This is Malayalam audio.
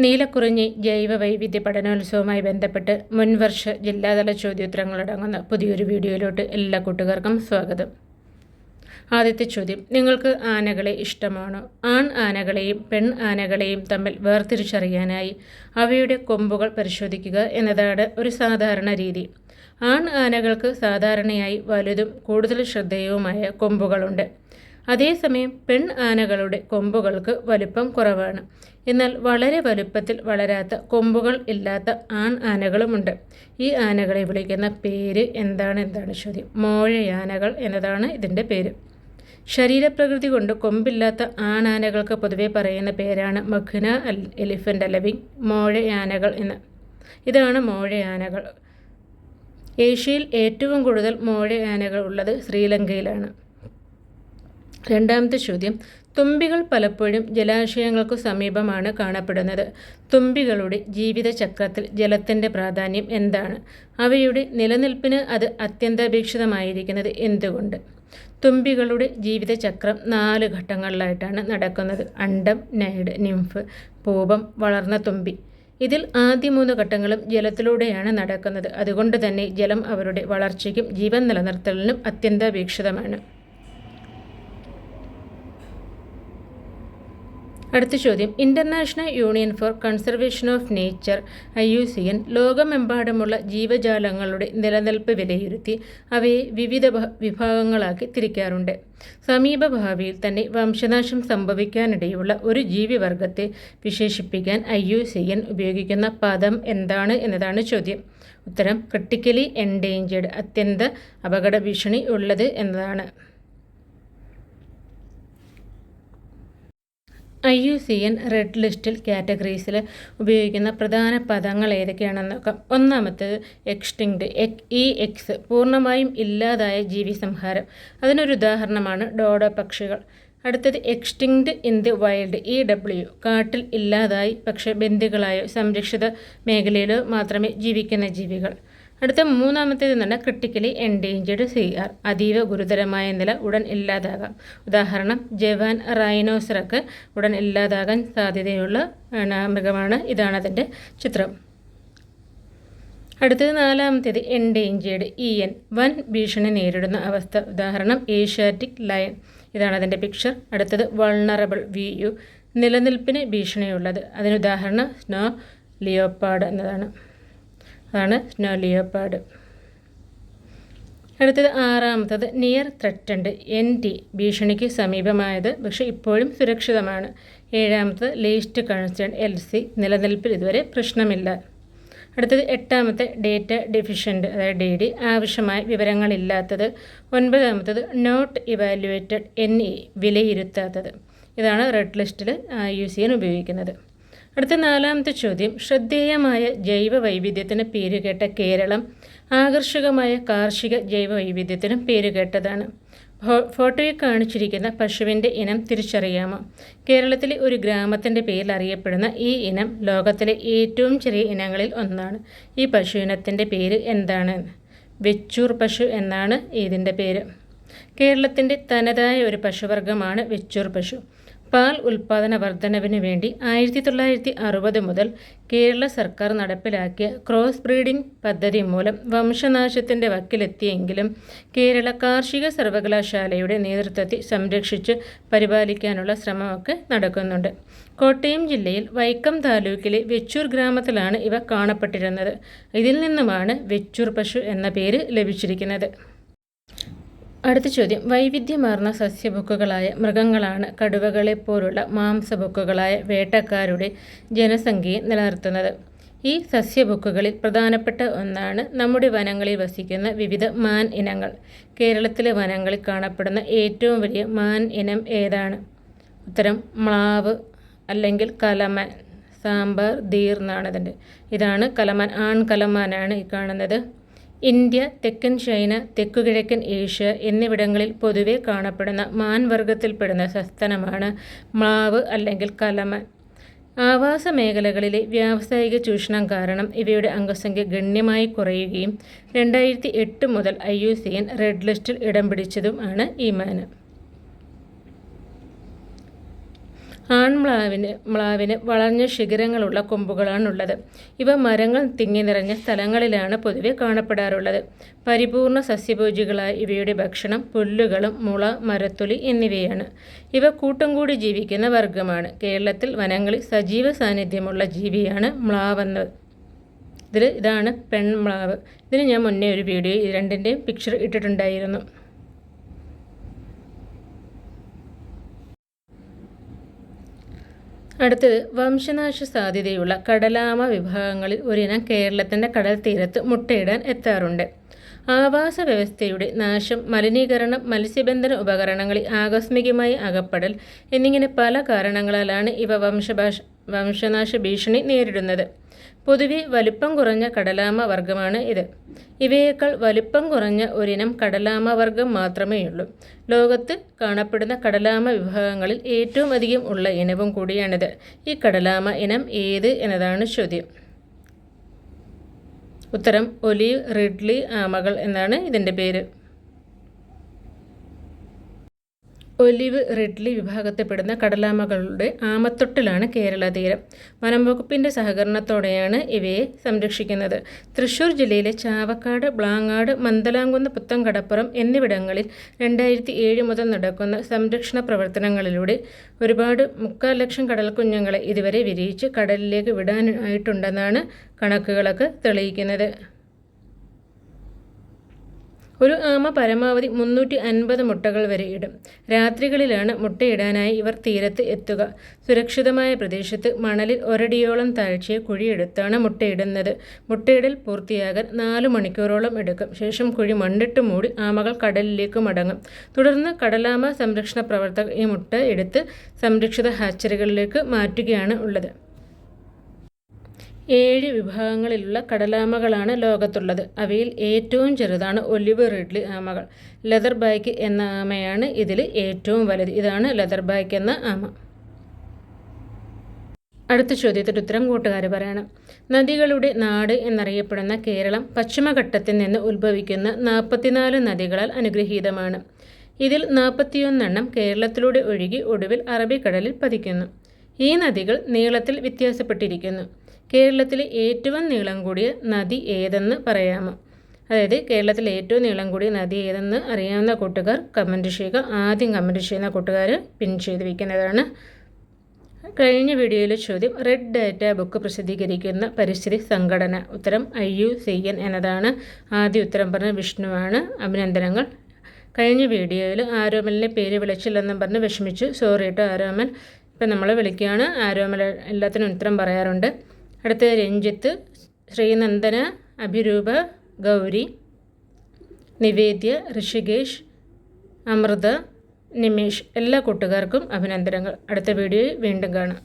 നീലക്കുറിഞ്ഞി ജൈവ വൈവിധ്യ പഠനോത്സവവുമായി ബന്ധപ്പെട്ട് മുൻവർഷ ജില്ലാതല ചോദ്യോത്തരങ്ങളടങ്ങുന്ന പുതിയൊരു വീഡിയോയിലോട്ട് എല്ലാ കൂട്ടുകാർക്കും സ്വാഗതം. ആദ്യത്തെ ചോദ്യം നിങ്ങൾക്ക് ആനകളെ ഇഷ്ടമാണോ? ആൺ ആനകളെയും പെൺ ആനകളെയും തമ്മിൽ വേർതിരിച്ചറിയാനായി അവയുടെ കൊമ്പുകൾ പരിശോധിക്കുക എന്നതാണ് ഒരു സാധാരണ രീതി. ആൺ ആനകൾക്ക് സാധാരണയായി വലുതും കൂടുതൽ ശ്രദ്ധേയവുമായ കൊമ്പുകളുണ്ട്. അതേസമയം പെൺ ആനകളുടെ കൊമ്പുകൾക്ക് വലുപ്പം കുറവാണ്. എന്നാൽ വളരെ വലുപ്പത്തിൽ വളരാത്ത കൊമ്പുകൾ ഇല്ലാത്ത ആൺ ആനകളുമുണ്ട്. ഈ ആനകളെ വിളിക്കുന്ന പേര് എന്താണ് എന്താണ് ചോദ്യം. മോഴയാനകൾ എന്നതാണ് ഇതിന്റെ പേര്. ശരീരപ്രകൃതി കൊണ്ട് കൊമ്പില്ലാത്ത ആണാനകൾക്ക് പൊതുവെ പറയുന്ന പേരാണ് മഖ്ന അൽ എലിഫന്റ് അലവിങ് മോഴയാനകൾ എന്ന്. ഇതാണ് മോഴയാനകൾ. ഏഷ്യയിൽ ഏറ്റവും കൂടുതൽ മോഴയാനകൾ ഉള്ളത് ശ്രീലങ്കയിലാണ്. രണ്ടാമത്തെ ചോദ്യം തുമ്പികൾ പലപ്പോഴും ജലാശയങ്ങൾക്കു സമീപമാണ് കാണപ്പെടുന്നത്. തുമ്പികളുടെ ജീവിതചക്രത്തിൽ ജലത്തിന്റെ പ്രാധാന്യം എന്താണ്? അവയുടെ നിലനിൽപ്പിന് അത് അത്യന്താപേക്ഷിതമായിരിക്കുന്നത് എന്തുകൊണ്ട്? തുമ്പികളുടെ ജീവിതചക്രം നാല് ഘട്ടങ്ങളിലായിട്ടാണ് നടക്കുന്നത്. അണ്ടം നൈഡ് നിംഫ് പൂപം വളർന്ന തുമ്പി. ഇതിൽ ആദ്യ മൂന്ന് ഘട്ടങ്ങളും ജലത്തിലൂടെയാണ് നടക്കുന്നത്. അതുകൊണ്ട് തന്നെ ജലം അവരുടെ വളർച്ചയ്ക്കും ജീവൻ നിലനിർത്തലിനും അത്യന്താപേക്ഷിതമാണ്. അടുത്ത ചോദ്യം. International Union for Conservation of Nature I U C N ലോകമെമ്പാടുമുള്ള ജീവജാലങ്ങളുടെ നിലനിൽപ്പ് വിലയിരുത്തി അവയെ വിവിധ വിഭാഗങ്ങളാക്കി തിരിക്കാറുണ്ട്. സമീപഭാവിയിൽ തന്നെ വംശനാശം സംഭവിക്കാനിടയുള്ള ഒരു ജീവിവർഗത്തെ വിശേഷിപ്പിക്കാൻ ഐ യു സി എൻ ഉപയോഗിക്കുന്ന പദം എന്താണ് എന്നതാണ് ചോദ്യം. ഉത്തരം ക്രിട്ടിക്കലി എൻഡേഞ്ചേർഡ് അത്യന്ത അപകട ഭീഷണി ഉള്ളത് എന്നതാണ്. I U C N red ലിസ്റ്റിൽ കാറ്റഗറീസിൽ ഉപയോഗിക്കുന്ന പ്രധാന പദങ്ങൾ ഏതൊക്കെയാണെന്ന് നോക്കാം. ഒന്നാമത്തേത് എക്സ്റ്റിങ്ക്ട് ഇ എക്സ് പൂർണമായും ഇല്ലാതായ ജീവി സംഹാരം. അതിനൊരു ഉദാഹരണമാണ് ഡോഡോ പക്ഷികൾ അടുത്തത് extinct in the wild E W കാട്ടിൽ ഇല്ലാതായി പക്ഷേ ബന്ധുക്കളായോ സംരക്ഷിത മേഖലയിലോ മാത്രമേ ജീവിക്കുന്ന ജീവികൾ. അടുത്ത മൂന്നാമത്തേത് എന്ന് പറഞ്ഞാൽ ക്രിട്ടിക്കലി എൻഡേഞ്ചേർഡ് സി ആർ അതീവ ഗുരുതരമായ നില ഉടൻ ഇല്ലാതാകാം. ഉദാഹരണം ജവാൻ റൈനോസറൊക്കെ ഉടൻ ഇല്ലാതാകാൻ സാധ്യതയുള്ള മൃഗമാണ് ഇതാണ് അതിന്റെ ചിത്രം. അടുത്തത് നാലാമത്തേത് എൻഡേഞ്ചേർഡ് ഇ എൻ വൻ ഭീഷണി നേരിടുന്ന അവസ്ഥ. ഉദാഹരണം ഏഷ്യാറ്റിക് ലയൺ ഇതാണ് അതിന്റെ പിക്ചർ അടുത്തത് വൾണറബിൾ വി യു നിലനിൽപ്പിന് ഭീഷണിയുള്ളത്. അതിനുദാഹരണം സ്നോ ലിയോപ്പാഡ് എന്നതാണ്. അതാണ് സ്നോ ലിയോപ്പാഡ് അടുത്തത് ആറാമത്തത് നിയർ ത്രറ്റൻഡ് എൻ ടി ഭീഷണിക്ക് സമീപമായത് പക്ഷേ ഇപ്പോഴും സുരക്ഷിതമാണ്. ഏഴാമത്തത് ലീസ്റ്റ് കൺസേൺ എൽ സി നിലനിൽപ്പിൽ ഇതുവരെ പ്രശ്നമില്ല. അടുത്തത് എട്ടാമത്തെ ഡേറ്റ ഡെഫിഷ്യന്റ് അതായത് ഡി ഡി ആവശ്യമായ വിവരങ്ങളില്ലാത്തത്. ഒൻപതാമത്തത് നോട്ട് ഇവാലുവേറ്റഡ് എൻ ഇ വിലയിരുത്താത്തത്. ഇതാണ് റെഡ് ലിസ്റ്റിൽ യു സി എൻ ഉപയോഗിക്കുന്നത്. അടുത്ത നാലാമത്തെ ചോദ്യം. ശ്രദ്ധേയമായ ജൈവ വൈവിധ്യത്തിന് പേരുകേട്ട കേരളം ആകർഷകമായ കാർഷിക ജൈവ വൈവിധ്യത്തിനും പേരുകേട്ടതാണ് ഫോട്ടോയിൽ കാണിച്ചിരിക്കുന്ന പശുവിന്റെ ഇനം തിരിച്ചറിയാമോ? കേരളത്തിലെ ഒരു ഗ്രാമത്തിന്റെ പേരിൽ അറിയപ്പെടുന്ന ഈ ഇനം ലോകത്തിലെ ഏറ്റവും ചെറിയ ഇനങ്ങളിൽ ഒന്നാണ്. ഈ പശു ഇനത്തിന്റെ പേര് എന്താണ്? വെച്ചൂർ പശു എന്നാണ് ഇതിന്റെ പേര്. കേരളത്തിന്റെ തനതായ ഒരു പശുവർഗമാണ് വെച്ചൂർ പശു. പാൽ ഉൽപാദന വർധനവിന് വേണ്ടി ആയിരത്തി തൊള്ളായിരത്തി അറുപത് മുതൽ കേരള സർക്കാർ നടപ്പിലാക്കിയ ക്രോസ് ബ്രീഡിംഗ് പദ്ധതി മൂലം വംശനാശത്തിന്റെ വക്കിലെത്തിയെങ്കിലും കേരള കാർഷിക സർവകലാശാലയുടെ നേതൃത്വത്തിൽ സംരക്ഷിച്ച് പരിപാലിക്കാനുള്ള ശ്രമമൊക്കെ നടക്കുന്നുണ്ട്. കോട്ടയം ജില്ലയിൽ വൈക്കം താലൂക്കിലെ വെച്ചൂർ ഗ്രാമത്തിലാണ് ഇവ കാണപ്പെട്ടിരുന്നത്. ഇതിൽ നിന്നുമാണ് വെച്ചൂർ പശു എന്ന പേര് ലഭിച്ചിരിക്കുന്നത്. അടുത്ത ചോദ്യം. വൈവിധ്യമാർന്ന സസ്യബുക്കുകളായ മൃഗങ്ങളാണ് കടുവകളെ പോലുള്ള മാംസബുക്കുകളായ വേട്ടക്കാരുടെ ജനസംഖ്യയെ നിലനിർത്തുന്നത്. ഈ സസ്യബുക്കുകളിൽ പ്രധാനപ്പെട്ട ഒന്നാണ് നമ്മുടെ വനങ്ങളിൽ വസിക്കുന്ന വിവിധ മാൻ ഇനങ്ങൾ. കേരളത്തിലെ വനങ്ങളിൽ കാണപ്പെടുന്ന ഏറ്റവും വലിയ മാൻ ഇനം ഏതാണ്? ഉത്തരം മ്ലാവ് അല്ലെങ്കിൽ കലമാൻ. സാമ്പാർ ദീർ എന്നാണ് ഇതിന്റെ ഇതാണ് കലമാൻ ആൺ കലമാനാണ് ഈ കാണുന്നത്. ഇന്ത്യ തെക്കൻ ചൈന തെക്കുകിഴക്കൻ ഏഷ്യ എന്നിവിടങ്ങളിൽ പൊതുവെ കാണപ്പെടുന്ന മാൻവർഗത്തിൽപ്പെടുന്ന സസ്തനമാണ് മ്ലാവ് അല്ലെങ്കിൽ കലമൻ. ആവാസ മേഖലകളിലെ വ്യാവസായിക ചൂഷണം കാരണം ഇവയുടെ അംഗസംഖ്യ ഗണ്യമായി കുറയുകയും രണ്ടായിരത്തി എട്ട് മുതൽ I U C N red ലിസ്റ്റിൽ ഇടം പിടിച്ചതും ആണ് ഈ മാന്. ആൺമ്ലാവിന് മ്ലാവിന് വളഞ്ഞ ശിഖരങ്ങളുള്ള കൊമ്പുകളാണുള്ളത്. ഇവ മരങ്ങൾ തിങ്ങി നിറഞ്ഞ സ്ഥലങ്ങളിലാണ് പൊതുവെ കാണപ്പെടാറുള്ളത്. പരിപൂർണ സസ്യഭോജികളായ ഇവയുടെ ഭക്ഷണം പുല്ലുകളും മുള മരത്തൊലി എന്നിവയാണ്. ഇവ കൂട്ടം കൂടി ജീവിക്കുന്ന വർഗമാണ് കേരളത്തിൽ വനങ്ങളിൽ സജീവ സാന്നിധ്യമുള്ള ജീവിയാണ് മ്ലാവെന്ന് ഇതിൽ ഇതാണ് പെൺമ്ലാവ്. ഇതിന് ഞാൻ മുന്നേ ഒരു വീഡിയോ രണ്ടിന്റെയും പിക്ചർ ഇട്ടിട്ടുണ്ടായിരുന്നു. അടുത്തത് വംശനാശ സാധ്യതയുള്ള കടലാമ വിഭാഗങ്ങളിൽ ഒരിനം കേരളത്തിന്റെ കടൽ തീരത്ത് മുട്ടയിടാൻ എത്താറുണ്ട്. ആവാസ വ്യവസ്ഥയുടെ നാശം മലിനീകരണം മത്സ്യബന്ധന ഉപകരണങ്ങളിൽ ആകസ്മികമായി അകപ്പെടൽ എന്നിങ്ങനെ പല കാരണങ്ങളാലാണ് ഇവ വംശഭാഷ വംശനാശ ഭീഷണി നേരിടുന്നത്. പൊതുവെ വലിപ്പം കുറഞ്ഞ കടലാമ വർഗമാണ് ഇത്. ഇവയേക്കാൾ വലിപ്പം കുറഞ്ഞ ഒരിനം കടലാമ വർഗം മാത്രമേയുള്ളൂ. ലോകത്ത് കാണപ്പെടുന്ന കടലാമ വിഭാഗങ്ങളിൽ ഏറ്റവും അധികം ഉള്ള ഇനവും കൂടിയാണിത്. ഈ കടലാമ ഇനം ഏത് എന്നതാണ് ചോദ്യം. ഉത്തരം ഒലീവ് റിഡ്ലി ആമകൾ എന്നാണ് ഇതിന്റെ പേര്. ഒലിവ് റിഡ്ലി വിഭാഗത്തിൽപ്പെടുന്ന കടലാമകളുടെ ആമത്തൊട്ടിലാണ് കേരള തീരം. വനം വകുപ്പിന്റെ സഹകരണത്തോടെയാണ് ഇവയെ സംരക്ഷിക്കുന്നത്. തൃശൂർ ജില്ലയിലെ ചാവക്കാട് ബ്ലാങ്ങാട് മന്തലാംകുന്ന് പുത്തംകടപ്പുറം എന്നിവിടങ്ങളിൽ രണ്ടായിരത്തി ഏഴ് മുതൽ നടക്കുന്ന സംരക്ഷണ പ്രവർത്തനങ്ങളിലൂടെ ഒരുപാട് മുക്കാൽ ലക്ഷം കടൽ കുഞ്ഞുങ്ങളെ ഇതുവരെ വിരിയിച്ച് കടലിലേക്ക് വിടാനായിട്ടുണ്ടെന്നാണ് കണക്കുകളൊക്കെ തെളിയിക്കുന്നത്. ഒരു ആമ പരമാവധി മുന്നൂറ്റി അൻപത് മുട്ടകൾ വരെ ഇടും. രാത്രികളിലാണ് മുട്ടയിടാനായി ഇവർ തീരത്ത് എത്തുക. സുരക്ഷിതമായ പ്രദേശത്ത് മണലിൽ ഒരടിയോളം താഴ്ചയെ കുഴിയെടുത്താണ് മുട്ടയിടുന്നത്. മുട്ടയിടൽ പൂർത്തിയാകാൻ നാലു മണിക്കൂറോളം എടുക്കും. ശേഷം കുഴി മണ്ണിട്ട് മൂടി ആമകൾ കടലിലേക്ക് മടങ്ങും. തുടർന്ന് കടലാമ സംരക്ഷണ പ്രവർത്തകർ ഈ മുട്ട എടുത്ത് സംരക്ഷിത ഹാച്ചറികളിലേക്ക് മാറ്റുകയാണ് ഉള്ളത്. ഏഴ് വിഭാഗങ്ങളിലുള്ള കടലാമകളാണ് ലോകത്തുള്ളത്. അവയിൽ ഏറ്റവും ചെറുതാണ് ഒലിവ് റിഡ്ലി ആമകൾ. ലെതർ ബാക്ക് എന്ന ആമയാണ് ഇതിൽ ഏറ്റവും വലുത്. ഇതാണ് ലെതർ ബാക്ക് എന്ന ആമ. അടുത്ത ചോദ്യത്തിന്റെ ഉത്തരം കൂട്ടുകാർ പറയണം. നദികളുടെ നാട് എന്നറിയപ്പെടുന്ന കേരളം പശ്ചിമഘട്ടത്തിൽ നിന്ന് ഉത്ഭവിക്കുന്ന നാൽപ്പത്തിനാല് നദികളാൽ അനുഗ്രഹീതമാണ്. ഇതിൽ നാൽപ്പത്തിയൊന്നെണ്ണം കേരളത്തിലൂടെ ഒഴുകി ഒടുവിൽ അറബിക്കടലിൽ പതിക്കുന്നു. ഈ നദികൾ നീളത്തിൽ വ്യത്യാസപ്പെട്ടിരിക്കുന്നു. കേരളത്തിലെ ഏറ്റവും നീളം കൂടിയ നദി ഏതെന്ന് പറയാമോ? അതായത് കേരളത്തിലെ ഏറ്റവും നീളം കൂടിയ നദി ഏതെന്ന് അറിയാവുന്ന കൂട്ടുകാർ കമന്റ് ചെയ്യുക. ആദ്യം കമന്റ് ചെയ്യുന്ന കൂട്ടുകാർ പിൻ ചെയ്ത് വയ്ക്കുന്നതാണ് കഴിഞ്ഞ വീഡിയോയിലെ ചോദ്യം റെഡ് ഡാറ്റ ബുക്ക് പ്രസിദ്ധീകരിക്കുന്ന പരിസ്ഥിതി സംഘടന. ഉത്തരം ഐ യു സി എൻ എന്നതാണ്. ആദ്യ ഉത്തരം പറഞ്ഞ വിഷ്ണുവാണ്. അഭിനന്ദനങ്ങൾ. കഴിഞ്ഞ വീഡിയോയിൽ ആരോമലിനെ പേര് വിളിച്ചില്ലെന്നും പറഞ്ഞ് വിഷമിച്ചു. സോറി കേട്ടോ ആരോമൽ. ഇപ്പം നമ്മൾ വിളിക്കുകയാണ്. ആരോമൽ എല്ലാത്തിനും ഉത്തരം പറയാറുണ്ട്. അടുത്ത രഞ്ജിത്ത് ശ്രീനന്ദന അഭിരൂപ ഗൗരി നിവേദ്യ ഋഷികേഷ് അമൃത നിമേഷ് എല്ലാ കൂട്ടുകാർക്കും അഭിനന്ദനങ്ങൾ. അടുത്ത വീഡിയോയിൽ വീണ്ടും കാണാം.